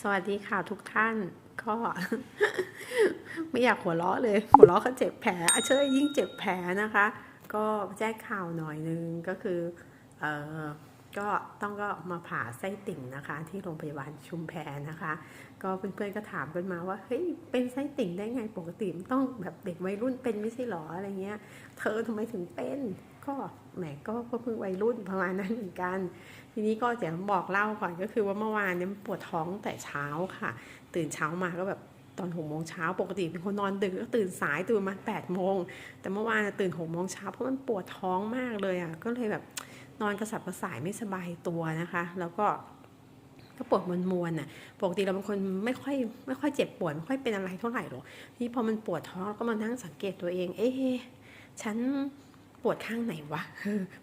สวัสดีค่ะทุกท่านก็ ไม่อยากหัวเราะเลย หัวเราะก็เจ็บแผลเชยยิ่งเจ็บแผลนะคะ ก็แจ้งข่าวหน่อยนึงก็คือเออก็ต้องก็มาผ่าไส้ติ่งนะคะ ที่โรงพยาบาลชุมแพนะคะ ก็เพื่อนๆก็ถามกันมาว่าเฮ้ยเป็นไส้ติ่งได้ไงปกติมันต้องแบบเด็กวัยรุ่นเป็นไม่ใช่หรออะไรเงี้ย เธอทำไมถึงเป็น ก็แหมก็เพิ่งวัยรุ่นประมาณนั้นเหมือนกัน ทีนี้ก็จะบอกเล่าก่อนก็คือว่าเมื่อวานเนี่ยปวดท้องแต่เช้าค่ะ ตื่นเช้ามาก็แบบตอนหกโมงเช้าปกติเป็นคนนอนดึกก็ตื่นสายตื่นมาแปดโมงแต่เมื่อวานตื่นหกโมงเช้าเพราะมันปวดท้องมากเลยอะก็เลยแบบนอนกระสับกระส่ายไม่สบายตัวนะคะ แล้วก็ก็ปวดมวนมวนอะ ปกติเราเป็นคนไม่ค่อยไม่ค่อยเจ็บปวดไม่ค่อยเป็นอะไรเท่าไหร่หรอกที่พอมันปวดท้องก็มานั่งสังเกตตัวเอง เอ๊ะฉัน ปวดข้างไหนวะ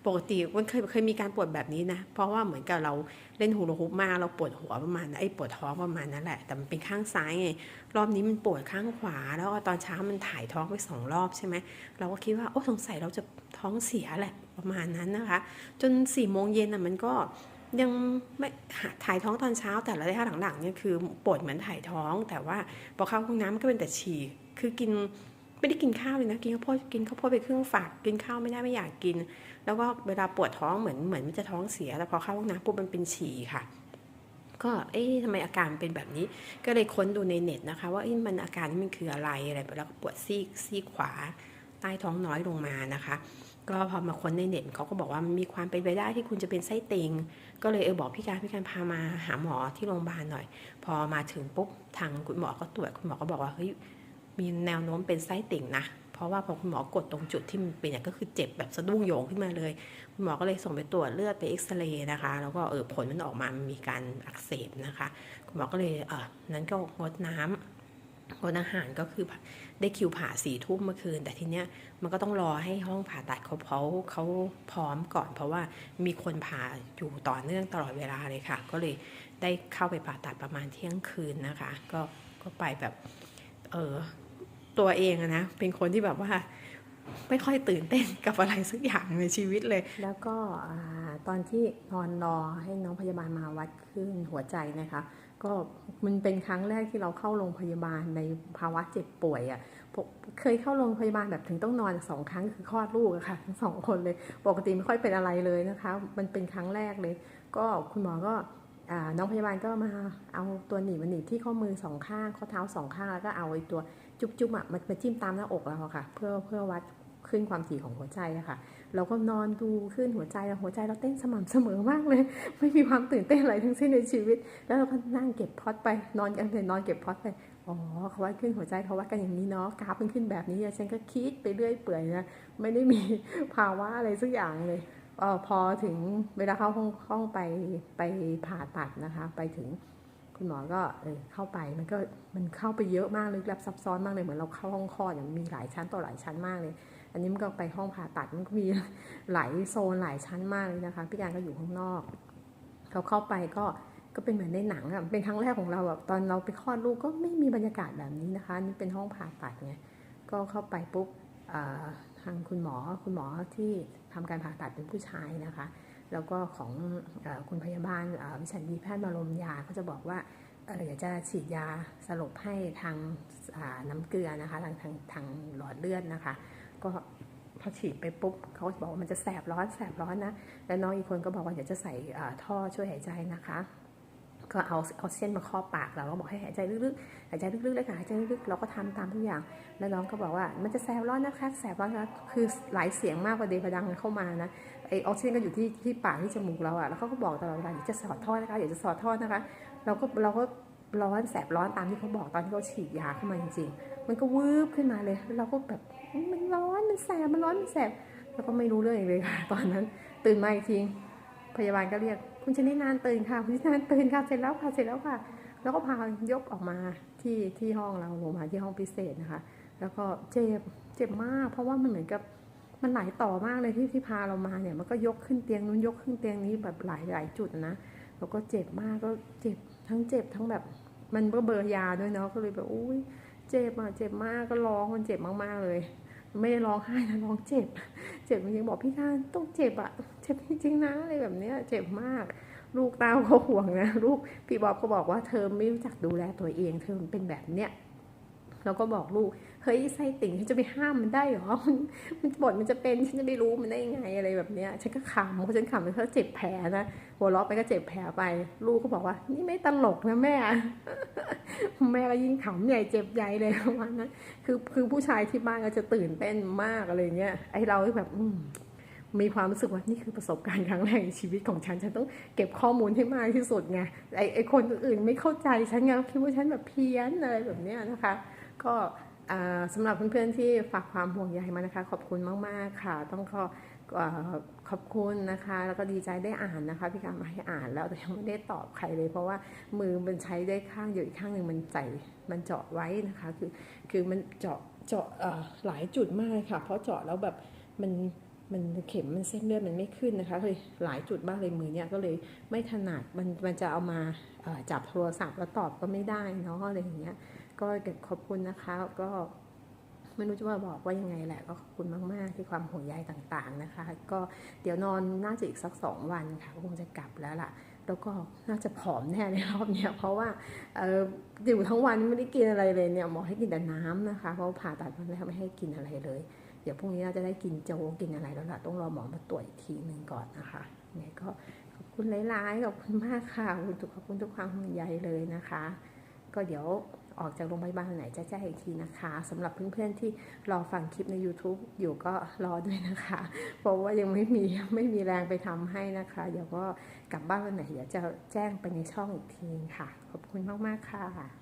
ปกติมันเคยเคยมีการปวดแบบนี้นะ เพราะว่าเหมือนกับเราเล่นหูลฮุปมาเราปวดหัวประมาณไอ้ปวดท้องประมาณนั้นแหละ แต่มันเป็นข้างซ้ายไงรอบนี้มันปวดข้างขวา แล้วตอนเช้ามันถ่ายท้องไปสองรอบใช่ไหมเราก็คิดว่าโอ้สงสัยเราจะท้องเสียแหละประมาณนั้นนะคะ จนสี่โมงเย็นอะมันก็ยังไม่ถ่ายท้องตอนเช้าแต่ระยะหลังๆเนี่ยคือปวดเหมือนถ่ายท้อง แต่ว่าพอเข้าห้องน้ำก็เป็นแต่ฉี่คือกิน ไม่ได้กินข้าวเลยนะ กินข้าวโพดกินข้าวโพดไปครึ่งฝากกินข้าวไม่ได้ไม่อยากกิน แล้วก็เวลาปวดท้องเหมือนเหมือนมันจะท้องเสียแต่พอเข้าห้องน้ำปุ๊บมันเป็นฉี่ค่ะ ก็เอ๊ะทำไมอาการเป็นแบบนี้ ก็เลยค้นดูในเน็ตนะคะ ว่ามันอาการนี้มันคืออะไรอะไรแล้วก็ปวดซีกซีกขวาใต้ท้องน้อยลงมานะคะ ก็พอมาค้นในเน็ตเขาก็บอกว่ามันมีความเป็นไปได้ที่คุณจะเป็นไส้ติง ก็เลยเออบอกพี่การพี่การพามาหาหมอที่โรงพยาบาลหน่อย พอมาถึงปุ๊บทางคุณหมอก็ตรวจคุณหมอก็บอกว่าเฮ้ย มีแนวโน้มเป็นไส้ติ่งนะ เพราะว่าพอคุณหมอกดตรงจุดที่มันเป็นเนี่ยก็คือเจ็บแบบสะดุ้งโยงขึ้นมาเลย คุณหมอก็เลยส่งไปตรวจเลือดไปเอ็กซเรย์นะคะ แล้วก็เออผลมันออกมามันมีการอักเสบนะคะ คุณหมอก็เลยเออนั้นก็งดน้ำงดอาหารก็คือได้คิวผ่าสี่ทุ่มเมื่อคืน แต่ทีเนี้ยมันก็ต้องรอให้ห้องผ่าตัดเขาเขาเขาพร้อมก่อน เพราะว่ามีคนผ่าอยู่ต่อเนื่องตลอดเวลาเลยค่ะ ก็เลยได้เข้าไปผ่าตัดประมาณเที่ยงคืนนะคะ ก็ก็ไปแบบเออ ตัวเองอะนะเป็นคนที่แบบว่าไม่ค่อยตื่นเต้นกับอะไรสักอย่างในชีวิตเลย แล้วก็ตอนที่นอนรอให้น้องพยาบาลมาวัดขึ้นหัวใจนะคะ ก็มันเป็นครั้งแรกที่เราเข้าโรงพยาบาลในภาวะเจ็บป่วยอะ่ะเคยเข้าโรงพยาบาลแบบถึงต้องนอนสองครั้งคือคลอดลูกอะค่ะทั้งสองคนเลย ปกติไม่ค่อยเป็นอะไรเลยนะคะ มันเป็นครั้งแรกเลย ก็คุณหมอก็ น้องพยาบาลก็มาเอาตัวหนีบมาหนีบที่ข้อมือสองข้างข้อเท้าสองข้างแล้วก็เอาไอ้ตัวจุ๊บๆอะมันมาจิ้มตามหน้าอกเราค่ะ เพื่อเพื่อวัดขึ้นความถี่ของหัวใจอะค่ะ เราก็นอนดูขึ้นหัวใจแล้วหัวใจเราเต้นสม่ำเสมอมากเลย ไม่มีความตื่นเต้นอะไรทั้งสิ้นในชีวิต แล้วเราก็นั่งเก็บพอดไปนอนกันเลยนอนเก็บพอดไปอ๋อเขาวัดขึ้นหัวใจเขาวัดกันอย่างนี้เนาะกราฟมันขึ้นแบบนี้ฉันก็คิดไปเรื่อยเปื่อยนะไม่ได้มีภาวะอะไรสักอย่างเลย พอถึงเวลาเข้าห้องห้องไปไปผ่าตัดนะคะ ไปถึงคุณหมอก็เออเข้าไปมันก็มันเข้าไปเยอะมากลึกลับซับซ้อนมากเลยเหมือนเราเข้าห้องคลอดอย่างมีหลายชั้นต่อหลายชั้นมากเลย อันนี้มันก็ไปห้องผ่าตัดมันก็มีหลายโซนหลายชั้นมากเลยนะคะพี่การก็อยู่ข้างนอกเขาเข้าไปก็ก็เป็นเหมือนในหนังอะเป็นครั้งแรกของเราแบบตอนเราไปคลอดลูกก็ไม่มีบรรยากาศแบบนี้นะคะนี่เป็นห้องผ่าตัดไงก็เข้าไปปุ๊บ ทางคุณหมอคุณหมอที่ทำการผ่าตัดเป็นผู้ชายนะคะ แล้วก็ของอคุณพยาบาลวิสัญญีแพทย์มาลมยาก็จะบอกว่าอยากจะฉีดยาสลบให้ทางาน้ำเกลือนะคะทางทางทางหลอดเลือดนะคะ ก็พอฉีดไปปุ๊บเขาก็บอกว่ามันจะแสบร้อนแสบร้อนนะแล้วน้องอีกคนก็บอกว่าเดี๋ยวจะใส่ท่อช่วยหายใจนะคะ ก็เอาเอาเส้นมาครอบปากเราก็บอกให้หายใจลึกๆ หายใจลึกๆเลยค่ะหายใจลึกๆ เราก็ทำตามทุกอย่าง แล้วน้องก็บอกว่ามันจะแสบร้อนนะคะ แสบร้อนนะคือหลายเสียงมากกว่าเดพดังเข้ามานะ ไอออกซิเจนก็อยู่ที่ที่ปากที่จมูกเราอะแล้วเขาก็บอกตลอดเวลาเดี๋ยวจะสอดท่อนะคะเดี๋ยวจะสอดท่อนะคะ เราก็เราก็ร้อนแสบร้อนตามที่เขาบอกตอนที่เขาฉีดยาเข้ามาจริงๆ มันก็วืบขึ้นมาเลย เราก็แบบมันร้อน มันแสบ มันร้อน มันแสบ แล้วก็ไม่รู้เรื่องเลยค่ะ ตอนนั้น ตื่นมาอีกที พยาบาลก็เรียก คุณชนินานตื่นค่ะคุณชนินานตื่นค่ะเสร็จแล้วค่ะเสร็จแล้วค่ะ แล้วก็พายกออกมาที่ที่ห้องเราลงมาที่ห้องพิเศษนะคะ แล้วก็เจ็บเจ็บมาก เพราะว่ามันเหมือนกับมันไหลต่อมากเลยที่ที่พาเรามาเนี่ย มันก็ยกขึ้นเตียงนู้นยกขึ้นเตียงนี้แบบหลายหลายจุดนะแล้วก็เจ็บมากก็เจ็บทั้งเจ็บทั้งแบบมันก็เบอร์ยาด้วยเนาะก็เลยแบบอุ้ยเจ็บอะเจ็บมากก็ร้องมันเจ็บมากๆเลย ไม่ได้ร้องไห้นะร้องเจ็บ เจ็บจริงๆบอกพี่การต้องเจ็บอะเจ็บจริงๆนะอะไรแบบเนี้ยเจ็บมาก ลูกเต้าก็ห่วงนะ ลูกพี่บอบก็บอกว่าเธอไม่รู้จักดูแลตัวเอง เธอเป็นแบบเนี้ยแล้วก็บอกลูก เฮ้ยไส้ติ่งฉันจะไปห้ามมันได้เหรอมันมันบทมันจะเป็นฉันจะไม่รู้มันได้ยังไงอะไรแบบเนี้ยฉันก็ขำเพราะฉันขำไปเพราะเจ็บแผลนะหัวเราะไปก็เจ็บแผลไป ลูกก็บอกว่า นี่ไม่ตลกนะแม่ แม่ก็ยิ่งขำใหญ่เจ็บใหญ่เลยประมาณนั้นคือคือผู้ชายที่บ้านก็จะตื่นเต้นมากอะไรเงี้ยไอเราแบบอืมีความรู้สึกว่านี่คือประสบการณ์ครั้งแรกในชีวิตของฉัน ฉันต้องเก็บข้อมูลให้มากที่สุดไงไอไอคนอื่นไม่เข้าใจฉันไงคิดว่าฉันแบบเพี้ยนอะไรแบบเนี้ยนะคะ ก็ สำหรับเพื่อนๆที่ฝากความห่วงใยมานะคะ ขอบคุณมากๆค่ะ ต้องขอขอบคุณนะคะ แล้วก็ดีใจได้อ่านนะคะ พี่กามาให้อ่านแล้วแต่ยังไม่ได้ตอบใครเลย เพราะว่ามือมันใช้ได้ข้างเดียวอีกข้างหนึ่งมันใส่มันเจาะไว้นะคะ คือคือมันเจาะเจาะหลายจุดมากค่ะ เพราะเจาะแล้วแบบมันมันเข็มมันเส้นเลือดมันไม่ขึ้นนะคะเลยหลายจุดมากเลยมือเนี่ยก็เลยไม่ถนัดมันมันจะเอามาจับโทรศัพท์แล้วตอบก็ไม่ได้เนาะอะไรอย่างเงี้ย ก็ขอบคุณนะคะ ก็ไม่รู้จะว่าบอกว่ายังไงแหละ ก็ขอบคุณมาก ๆ ที่ความห่วงใยต่างๆนะคะ ก็เดี๋ยวนอนน่าจะอีกสักสองวันค่ะก็คงจะกลับแล้วล่ะ แล้วก็น่าจะผอมแน่ในรอบนี้เพราะว่าเอออยู่ทั้งวันไม่ได้กินอะไรเลยเนี่ยหมอให้กินแต่น้ำนะคะ เพราะผ่าตัดมาแล้วไม่ให้กินอะไรเลย เดี๋ยวพรุ่งนี้เราจะได้กินโจกกินอะไรแล้วล่ะต้องรอหมอมาตรวจอีกทีหนึ่งก่อนนะคะยังไงก็ขอบคุณหลายๆขอบคุณมากค่ะขอบคุณทุกขอบคุณทุกความห่วงใยเลยนะคะ ก็เดี๋ยว ออกจากโรงพยาบาลวันไหนจะแจ้งอีกทีนะคะสำหรับเพื่อนๆที่รอฟังคลิปใน YouTube อยู่ก็รอด้วยนะคะ เพราะว่ายังไม่มีไม่มีแรงไปทำให้นะคะ เดี๋ยวก็กลับบ้านวันไหนเดี๋ยวจะแจ้งไปในช่องอีกทีค่ะ ขอบคุณมากๆค่ะ